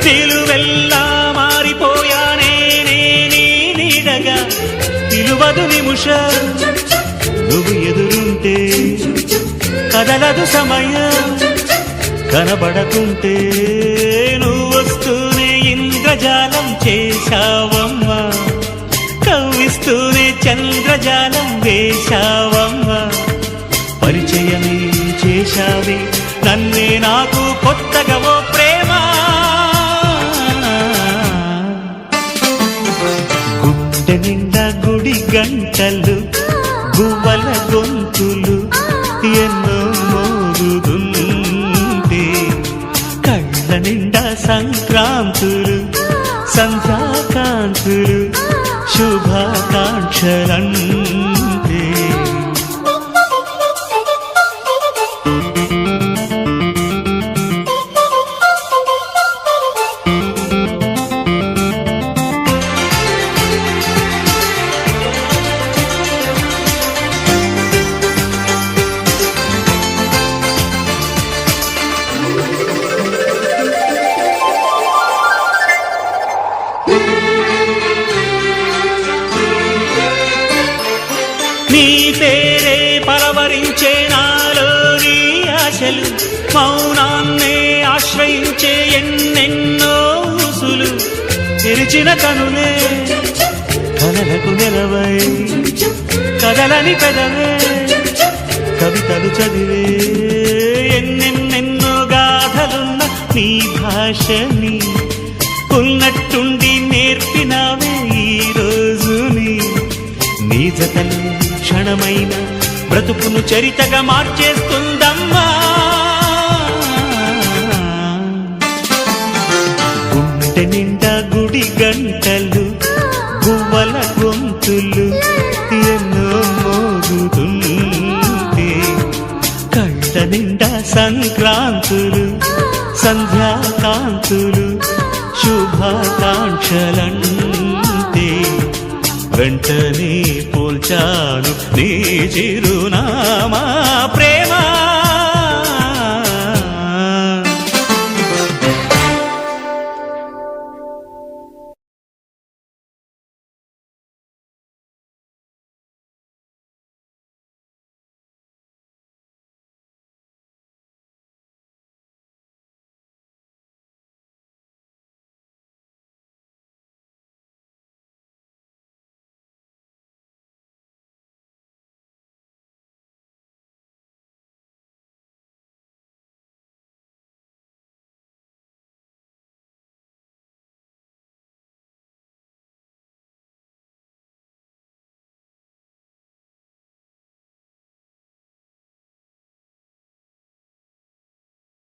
అలగా నిలువెల్లా మారిపోయానే నే నీ నీడగా నిలువదు నిముషం నువ్వు ఎదురుంటే. కదలదు సమయం కనబడకుంటే. నువ్వు వస్తూనే ఇంద్రజాలం చేశావమ్మా. కవ్విస్తూనే చంద్రజాలం వేశావమ్మా. పరిచయమే చేశావే నన్నే నాకు కొత్తగా గుండె నిండా గుడి గంటలు గువ్వల గొంతులు ఎన్నో మోరుదుంటే కళ్ళ నిండా సంక్రాంతులు సంధ్యాకాంతులు శుభాకాంక్షలన్నీ నీ పేరే పలవరించే నాలోని ఆశలు మౌనాన్నే ఆశ్రయించే ఎన్నెన్నో ఊసులు. తెరిచిన కనులే కలలకు నిలవై కదలని పెదవే. కవితలు చదివే ఎన్నెన్నెన్నో గాథలున్న నీ భాషని ఉన్నట్టు జతలు క్షణమైన బ్రతుకును చరితగా మార్చేస్తుందమ్మా. గుండె నిండా గుడి గంటలు గువ్వల గొంతులు ఎన్నో మోగుతుంటే కళ్ళ నిండా సంక్రాంతులు సంధ్యాకాంతులు శుభాకాంక్షలంటే వెంటనే చాలు నీ చిరునామా